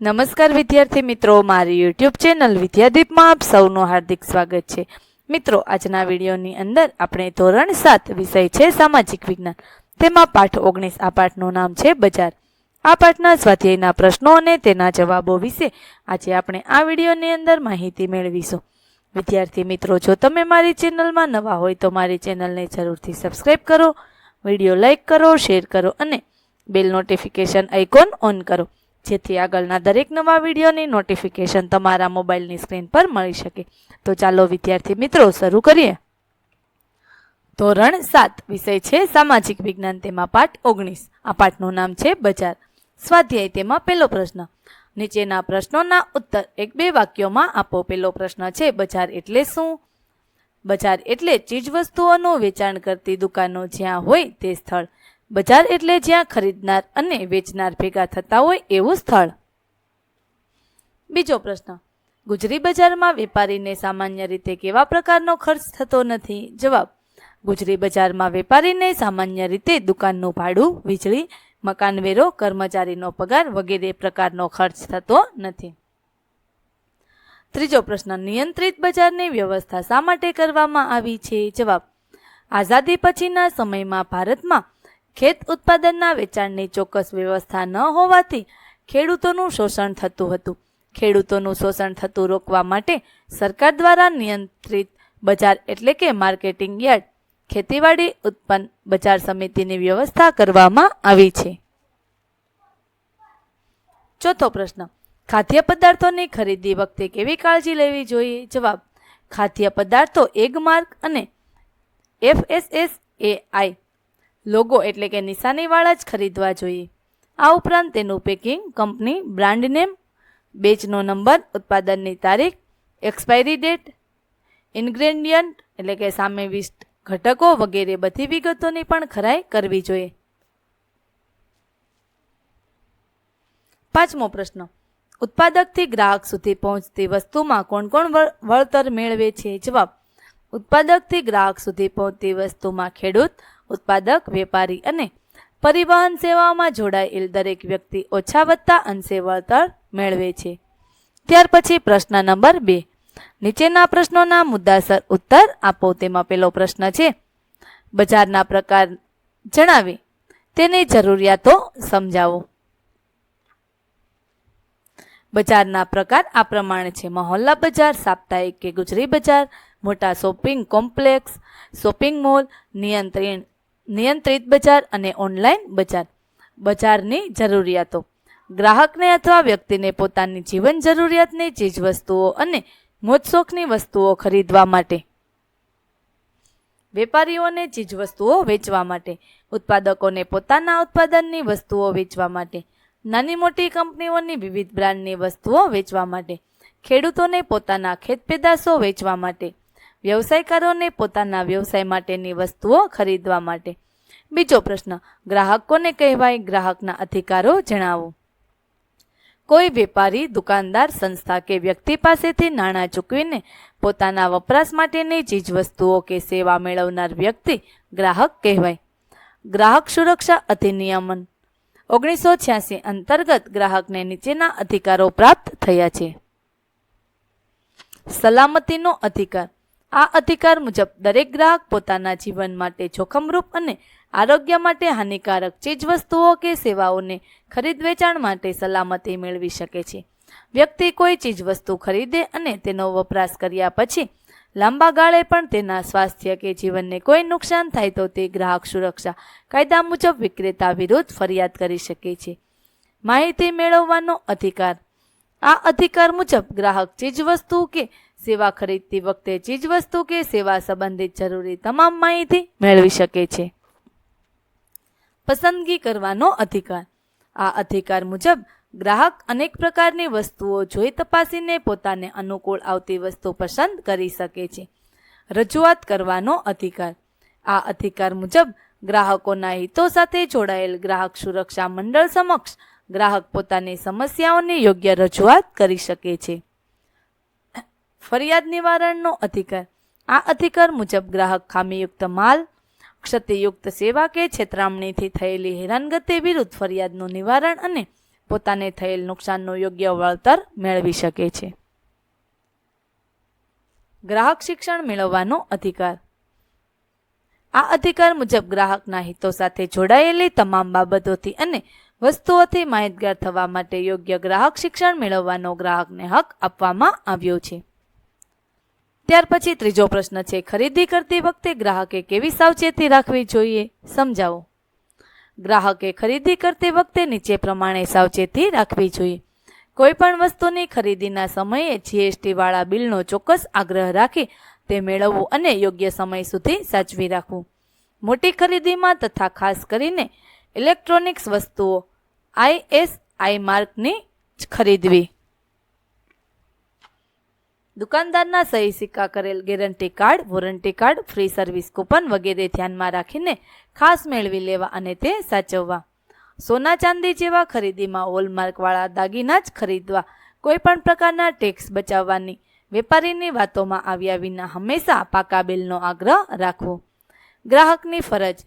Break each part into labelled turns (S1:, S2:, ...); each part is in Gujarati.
S1: નમસ્કાર વિદ્યાર્થી મિત્રો, મારી યુટ્યુબ ચેનલ વિદ્યાદીપમાં આપ સૌનું હાર્દિક સ્વાગત છે. મિત્રો, આજના વિડીયોની અંદર આપણે ધોરણ સાત વિષય છે સામાજિક વિજ્ઞાન. તેમાં પાઠ ઓગણીસ, આ પાઠનું નામ છે બજાર. આ પાઠના સ્વાધ્યાયના પ્રશ્નો અને તેના જવાબો વિશે આજે આપણે આ વિડીયોની અંદર માહિતી મેળવીશું. વિદ્યાર્થી મિત્રો, જો તમે મારી ચેનલમાં નવા હોય તો મારી ચેનલને જરૂરથી સબસ્ક્રાઈબ કરો, વીડિયો લાઇક કરો શેર કરો અને બેલ નોટિફિકેશન આઇકોન ઓન કરો. જેથી આગળના દરેક નવા વિડીયોની નોટિફિકેશન તમારા મોબાઈલની સ્ક્રીન પર મળી શકે. તો ચાલો, વિદ્યાર્થી મિત્રો, શરૂ કરીએ. ધોરણ સાત, વિષય છે સામાજિક વિજ્ઞાન, તેમાં પાઠ ઓગણીસ. આ પાઠનું નામ છે બજાર. સ્વાધ્યાય તેમાં પહેલો પ્રશ્ન. નીચેના પ્રશ્નોના ઉત્તર એક બે વાક્યોમાં આપો. પહેલો પ્રશ્ન છે, બજાર એટલે શું? બજાર એટલે ચીજવસ્તુઓનું વેચાણ કરતી દુકાનો જ્યાં હોય તે સ્થળ. બજાર એટલે જ્યાં ખરીદનાર અને વેચનાર ભેગા થતા હોય એવું સ્થળ. બીજો પ્રશ્ન, ગુજરી બજારમાં વેપારીને સામાન્ય રીતે કેવા પ્રકારનો ખર્ચ થતો નથી? જવાબ, ગુજરી બજારમાં વેપારીને સામાન્ય રીતે દુકાનનું ભાડું, વીજળી, મકાનવેરો, કર્મચારીનો પગાર વગેરે પ્રકારનો ખર્ચ થતો નથી. ત્રીજો પ્રશ્ન, નિયંત્રિત બજારની વ્યવસ્થા શા માટે કરવામાં આવી છે? જવાબ, આઝાદી પછીના સમયમાં ભારતમાં ખેત ઉત્પાદનના વેચાણની ચોક્કસ વ્યવસ્થા ન હોવાથી ખેડૂતોનું શોષણ થતું હતું. ખેડૂતોનું શોષણ થતું રોકવા માટે સરકાર દ્વારા નિયંત્રિત બજાર એટલે કે માર્કેટિંગ યાર્ડ, ખેતીવાડી ઉત્પન્ન બજાર સમિતિની વ્યવસ્થા કરવામાં આવી છે. ચોથો પ્રશ્ન, ખાદ્ય પદાર્થોની ખરીદી વખતે કેવી કાળજી લેવી જોઈએ? જવાબ, ખાદ્ય પદાર્થો એગ માર્ક અને એફએસએસ એ આઈ લોગો એટલે કે નિશાનીવાળા જ ખરીદવા જોઈએ. આ ઉપરાંત તેનું પેકિંગ કંપની બ્રાન્ડ નેમ, બેચનો નંબર, ઉત્પાદનની તારીખ, એક્સપાયરી ડેટ, ઇન્ગ્રેડિયન્ટ એટલે કે સામેવિષ્ટ ઘટકો વગેરે બધી વિગતોની પણ ખરાઈ કરવી જોઈએ. પાંચમો પ્રશ્ન. ઉત્પાદકથી ગ્રાહક સુધી પહોંચતી વસ્તુમાં કોણ કોણ વળતર મેળવે છે? જવાબ. ઉત્પાદકથી ગ્રાહક સુધી પહોંચતી વસ્તુમાં ખેડૂત ઉત્પાદક, વેપારી અને પરિવહન સેવામાં જોડાયેલ દરેક વ્યક્તિ ઓછા વત્તા અંશે વળતર મેળવે છે. ત્યાર પછી પ્રશ્ન નંબર બે. નીચેના પ્રશ્નોના મુદ્દાસર ઉત્તર આપો. તેમાં પેલો પ્રશ્ન છે, બજારના પ્રકાર જણાવી. તેની જરૂરિયાતો સમજાવો. બજારના પ્રકાર આ પ્રમાણે છે. મહોલ્લા બજાર, સાપ્તાહિક કે ગુજરી બજાર, મોટા શોપિંગ કોમ્પ્લેક્સ, શોપિંગ મોલ નિયંત્રણ નિયંત્રિત બજાર અને ઓનલાઈન બજાર. બજારની જરૂરિયાતો. ગ્રાહકને અથવા વ્યક્તિને પોતાની જીવન જરૂરિયાતની ચીજવસ્તુઓ અને મોજશોખની વસ્તુઓ ખરીદવા માટે. વેપારીઓને ચીજવસ્તુઓ વેચવા માટે. ઉત્પાદકોને પોતાના ઉત્પાદનની વસ્તુઓ વેચવા માટે. નાની મોટી કંપનીઓની વિવિધ બ્રાન્ડની વસ્તુઓ વેચવા માટે. ખેડૂતોને પોતાના ખેત પેદાશો વેચવા માટે. વ્યવસાયકારોને પોતાના વ્યવસાય માટેની વસ્તુઓ ખરીદવા માટે. બીજો પ્રશ્ન, ગ્રાહકોને કહેવાય ગ્રાહકના અધિકારો જણાવો. કોઈ વેપારી, દુકાનદાર, સંસ્થા કે વ્યક્તિ પાસેથી નાણાં ચૂકવીને પોતાના વપરાશ માટેની ચીજવસ્તુઓ કે સેવા મેળવનાર વ્યક્તિ ગ્રાહક કહેવાય. ગ્રાહક સુરક્ષા અધિનિયમન. ઓગણીસો છ્યાસી અંતર્ગત ગ્રાહકને નીચેના અધિકારો પ્રાપ્ત થયા છે. સલામતીનો અધિકાર. આ અધિકાર મુજબ દરેક ગ્રાહક પોતાના જીવન માટે જોખમરૂપ અને આરોગ્ય માટે હાનિકારક ચીજવસ્તુઓ કે સેવાઓને ખરીદ વેચાણ માટે સલામતી મેળવી શકે છે. વ્યક્તિ કોઈ ચીજવસ્તુ ખરીદે અને તેનો વપરાશ કર્યા પછી લાંબા ગાળે પણ તેના સ્વાસ્થ્ય કે જીવનને કોઈ નુકસાન થાય તો તે ગ્રાહક સુરક્ષા કાયદા મુજબ વિક્રેતા વિરુદ્ધ ફરિયાદ કરી શકે છે. માહિતી મેળવવાનો અધિકાર. આ અધિકાર મુજબ ગ્રાહક ચીજવસ્તુ કે સેવા ખરીદતી વખતે ચીજવસ્તુ કે સેવા સંબંધિત જરૂરી તમામ માહિતી મેળવી શકે છે. પસંદગી કરવાનો અધિકાર. આ અધિકાર મુજબ ગ્રાહક અનેક પ્રકારની વસ્તુઓ જોઈ તપાસીને પોતાને અનુકૂળ આવતી વસ્તુ પસંદ કરી શકે છે. રજૂઆત કરવાનો અધિકાર. આ અધિકાર મુજબ ગ્રાહકોના હિતો સાથે જોડાયેલ ગ્રાહક સુરક્ષા મંડળ સમક્ષ ગ્રાહક પોતાની સમસ્યાઓની યોગ્ય રજૂઆત કરી શકે છે. ફરિયાદ નિવારણનો અધિકાર. આ અધિકાર મુજબ ગ્રાહક ખામીયુક્ત માલ, ક્ષતિયુક્ત સેવા કે છેતરામણીથી થયેલી હેરાનગતિ વિરુદ્ધ ફરિયાદનું નિવારણ અને પોતાને થયેલ નુકસાનનું યોગ્ય વળતર મેળવી શકે છે. ગ્રાહક શિક્ષણ મેળવવાનો અધિકાર. આ અધિકાર મુજબ ગ્રાહકના હિતો સાથે જોડાયેલી તમામ બાબતોથી અને વસ્તુઓથી માહિતગાર થવા માટે યોગ્ય ગ્રાહક શિક્ષણ મેળવવાનો ગ્રાહકને હક આપવામાં આવ્યો છે. ત્યાર પછી ત્રીજો પ્રશ્ન છે, ખરીદી કરતી વખતે ગ્રાહકે કેવી સાવચેતી રાખવી જોઈએ? સમજાવો. ગ્રાહકે ખરીદી કરતી વખતે નીચે પ્રમાણે સાવચેતી રાખવી જોઈએ. કોઈપણ વસ્તુની ખરીદીના સમયે જીએસટીવાળા બિલનો ચોક્કસ આગ્રહ રાખી તે મેળવવું અને યોગ્ય સમય સુધી સાચવી રાખવું. મોટી ખરીદીમાં તથા ખાસ કરીને ઇલેક્ટ્રોનિક્સ વસ્તુઓ, આઈએસઆઈ માર્કની જ ખરીદવી. દુકાનદારના સહી સિક્કા કરેલ guarantee card, warranty card, free service coupon વગેરે ધ્યાનમાં રાખીને ખાસ મેળવી લેવા અને તે સાચવવા. સોના ચાંદી જેવા ખરીદીમાં હોલમાર્કવાળા દાગીના જ ખરીદવા કોઈ પણ પ્રકારના ટેક્સ બચાવવાની, વેપારીની વાતોમાં આવ્યા વિના હંમેશા પાકા બિલનો આગ્રહ રાખવો. ગ્રાહકની ફરજ.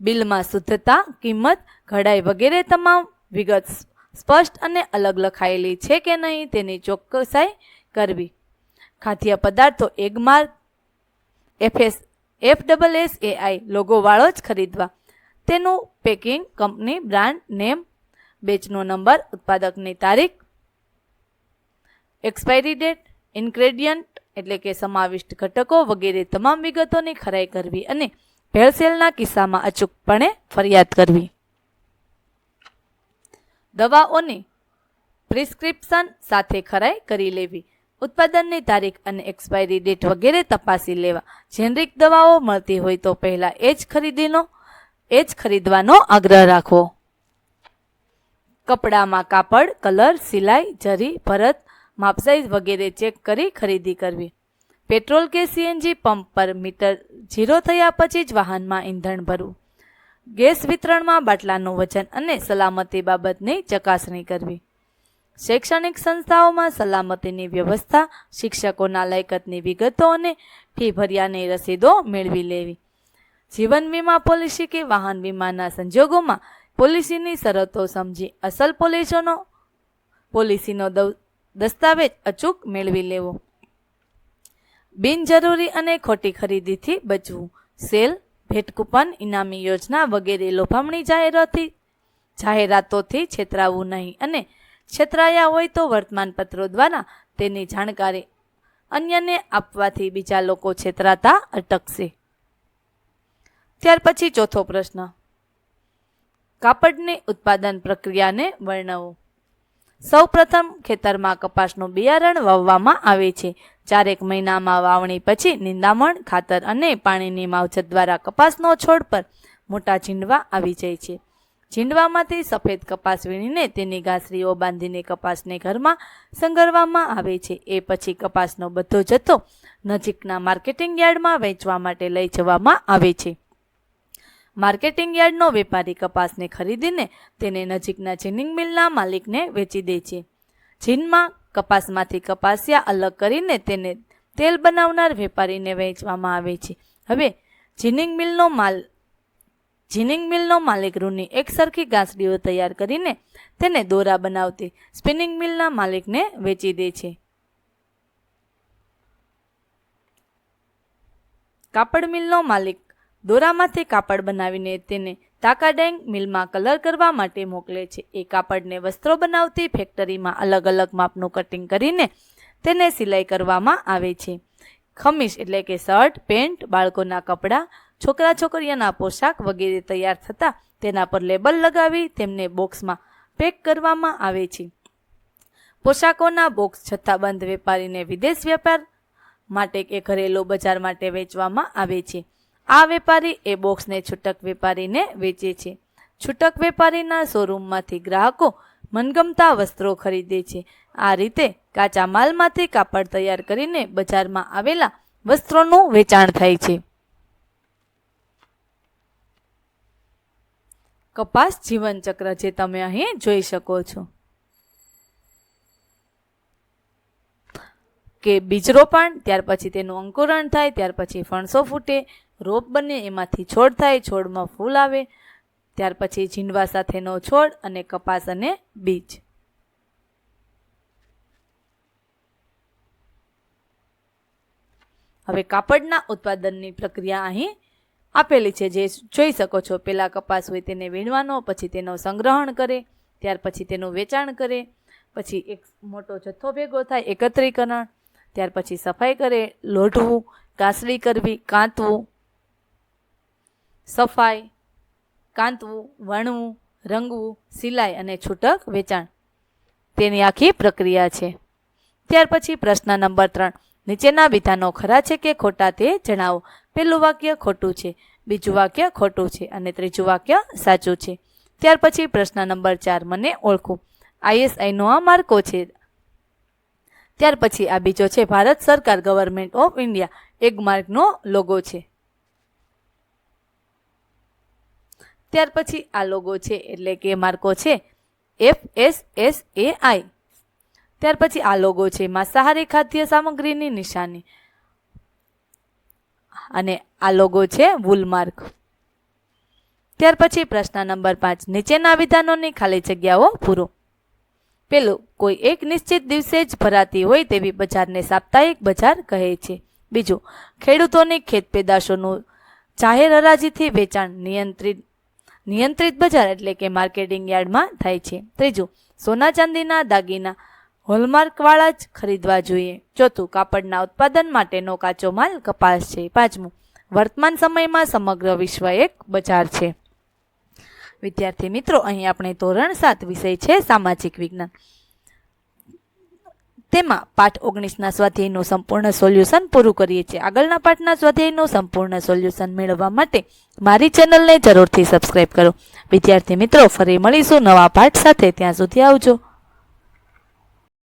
S1: બિલમાં શુદ્ધતા, કિંમત, ઘડાઈ વગેરે તમામ વિગત સ્પષ્ટ અને અલગ લખાયેલી છે કે નહીં તેની ચોકસાઈ કરવી. ખાદ્ય પદાર્થો Agmark FS F double S AI લોગોવાળો જ ખરીદવા. તેનું પેકિંગ કંપની બ્રાન્ડ નેમ, બેચનો નંબર, ઉત્પાદકની તારીખ, એક્સપાયરી ડેટ, ઇન્ગ્રેડિયન્ટ એટલે કે સમાવિષ્ટ ઘટકો વગેરે તમામ વિગતોની ખરાઈ કરવી અને ભેળસેલના કિસ્સામાં અચૂકપણે ફરિયાદ કરવી. દવાઓની પ્રિસ્ક્રિપ્શન સાથે ખરાઈ કરી લેવી. ઉત્પાદનની તારીખ અને એક્સપાયરી ડેટ વગેરે તપાસી લેવા. જેનરિક દવાઓ મળતી હોય તો પહેલાં એ જ ખરીદીનો, એ જ ખરીદવાનો આગ્રહ રાખવો કપડામાં કાપડ, કલર, સિલાઈ, જરી, ભરત, માપસાઈઝ વગેરે ચેક કરી ખરીદી કરવી. પેટ્રોલ કે સીએનજી પંપ પર મીટર ઝીરો થયા પછી જ વાહનમાં ઈંધણ ભરવું. ગેસ વિતરણમાં બાટલાનું વજન અને સલામતી બાબતની ચકાસણી કરવી. શૈક્ષણિક સંસ્થાઓમાં સલામતીની વ્યવસ્થા, શિક્ષકોના લાયકતની વિગતો અને ફી ભર્યાની રસીદો મેળવી લેવી. જીવન વીમા પોલિસી કે વાહન વીમાના સંજોગોમાં પોલિસીની શરતો સમજી અસલ પોલિસીનો પોલિસીનો દસ્તાવેજ અચૂક મેળવી લેવો. બિનજરૂરી અને ખોટી ખરીદીથી બચવું. સેલ, ભેટ કૂપન, ઇનામી યોજના વગેરે લોભામણી જાહેરાતથી જાહેરાતોથી છેતરાવું નહીં અને છેતરાયા હોય તો વર્તમાનપત્રો દ્વારા તેની જાણકારી અન્યને આપવાથી બીજા લોકો છેતરાતા અટકશે. ત્યાર પછી ચોથો પ્રશ્ન. કાપડની ઉત્પાદન પ્રક્રિયાને વર્ણવો. સૌ પ્રથમ ખેતરમાં કપાસનું બિયારણ વાવવામાં આવે છે. ચારેક મહિનામાં વાવણી પછી નિંદામણ, ખાતર અને પાણીની માવજત દ્વારા કપાસનો છોડ પર મોટા ઝીંડવા આવી જાય છે. ઝીંડવામાંથી સફેદ કપાસ વીણીને તેની ગાસરીઓ બાંધીને કપાસને ઘરમાં સંગરવામાં આવે છે. એ પછી કપાસનો બધો જથ્થો નજીકના માર્કેટિંગ યાર્ડમાં વેચવા માટે લઈ જવામાં આવે છે. માર્કેટિંગ યાર્ડનો વેપારી કપાસને ખરીદીને તેને નજીકના જીનિંગ મિલના માલિકને વેચી દે છે. જીનમાં કપાસમાંથી કપાસિયા અલગ કરીને તેને તેલ બનાવનાર વેપારીને વેચવામાં આવે છે. હવે જીનિંગ મિલનો માલ જીનિંગ મિલનો માલિક રૂની એક સરખી ગાંસડીઓ તૈયાર કરીને તેને દોરા બનાવતી સ્પિનિંગ મિલના માલિકને વેચી દે છે. કાપડ મિલનો માલિક દોરામાંથી કાપડ બનાવીને તેને તાકાડેંગ મિલમાં કલર કરવા માટે મોકલે છે. એ કાપડને વસ્ત્રો બનાવતી ફેક્ટરીમાં અલગ અલગ માપનું કટિંગ કરીને તેને સિલાઈ કરવામાં આવે છે. ખમીશ એટલે કે શર્ટ, પેન્ટ, બાળકોના કપડાં છોકરા છોકરીઓના પોશાક વગેરે તૈયાર થતાં તેના પર લેબલ લગાવી તેમને બોક્સમાં પેક કરવામાં આવે છે. પોશાકોના બોક્સ જથ્થાબંધ વેપારીને વિદેશ વેપાર માટે કે ઘરેલું બજાર માટે વેચવામાં આવે છે. આ વેપારી એ બોક્સને છૂટક વેપારીને વેચે છે. છૂટક વેપારીના શોરૂમમાંથી ગ્રાહકો મનગમતા વસ્ત્રો ખરીદે છે. આ રીતે કાચા માલમાંથી કાપડ તૈયાર કરીને બજારમાં આવેલા વસ્ત્રોનું વેચાણ થાય છે. કપાસ જીવનચક્ર જે તમે અહીં જોઈ શકો છો. કે બીજ રોપણ ત્યાર પછી તેનું અંકુરણ થાય, ત્યાર પછી ફણસો ફૂટે, રોપ બને એમાંથી છોડ થાય, છોડમાં ફૂલ આવે, ત્યાર પછી ઝીંડવા સાથેનો છોડ અને કપાસ અને બીજ. હવે કાપડના ઉત્પાદનની પ્રક્રિયા અહીં આપેલી છે જે જોઈ શકો છો. પહેલાં કપાસ હોય તેને વીણવાનો, પછી તેનો સંગ્રહણ કરે, ત્યાર પછી તેનું વેચાણ કરે, પછી એક મોટો જથ્થો ભેગો થાય, એકત્રીકરણ, ત્યાર પછી સફાઈ કરે, લોઢવું, કાસડી કરવી, કાંતવું, સફાઈ, કાંતવું, વણવું, રંગવું, સિલાઈ અને છૂટક વેચાણ. તેની આખી પ્રક્રિયા છે. ત્યાર પછી પ્રશ્ન નંબર ત્રણ. નીચેના વિધાનો ખરા છે કે ખોટા તે જણાવો. પહેલું વાક્ય ખોટું છે, બીજું વાક્ય ખોટું છે અને ત્રીજું વાક્ય સાચું છે. ત્યાર પછી પ્રશ્ન નંબર ચાર, મને ઓળખો. આઈએસઆઈનો આ માર્કો છે. ત્યાર પછી આ બીજો છે, ભારત સરકાર ગવર્મેન્ટ ઓફ ઇન્ડિયા. એક માર્કનો લોગો છે. ત્યાર પછી આ લોગો છે, એટલે કે માર્કો છે, F S S A I. ત્યાર પછી આ લોગો છે. માંસાહારી ખાદ્ય સામગ્રીની નિશાની. અને આ લોગો છે વૂલમાર્ક ત્યાર પછી પ્રશ્ન નંબર પાંચ. નીચેના વિધાનોની ખાલી જગ્યાઓ પૂરો. પેલું, કોઈ એક નિશ્ચિત દિવસે જ ભરાતી હોય તેવી બજારને સાપ્તાહિક બજાર કહે છે. બીજું, ખેડૂતોની ખેત પેદાશોનું જાહેર હરાજીથી વેચાણ નિયંત્રિત નિયંત્રિત બજાર એટલે કે માર્કેટિંગ યાર્ડમાં થાય છે. ત્રીજું, સોના ચાંદીના દાગીના હોલમાર્કવાળા જ ખરીદવા જોઈએ. ચોથું કાપડના ઉત્પાદન માટેનો કાચો માલ કપાસ છે પાંચમું વર્તમાન સમયમાં સમગ્ર વિશ્વ એક બજાર છે. વિદ્યાર્થી મિત્રો, અહીં આપણે ધોરણ સાત વિષય છે, સામાજિક વિજ્ઞાન. તેમાં પાઠ ઓગણીસના સ્વાધ્યાયનું સંપૂર્ણ સોલ્યુશન પૂરું કરીએ છીએ. આગળના પાઠના સ્વાધ્યાયનું સંપૂર્ણ સોલ્યુશન મેળવવા માટે મારી ચેનલને જરૂરથી સબસ્ક્રાઈબ કરો. વિદ્યાર્થી મિત્રો, ફરી મળીશું નવા પાઠ સાથે. ત્યાં સુધી આવજો.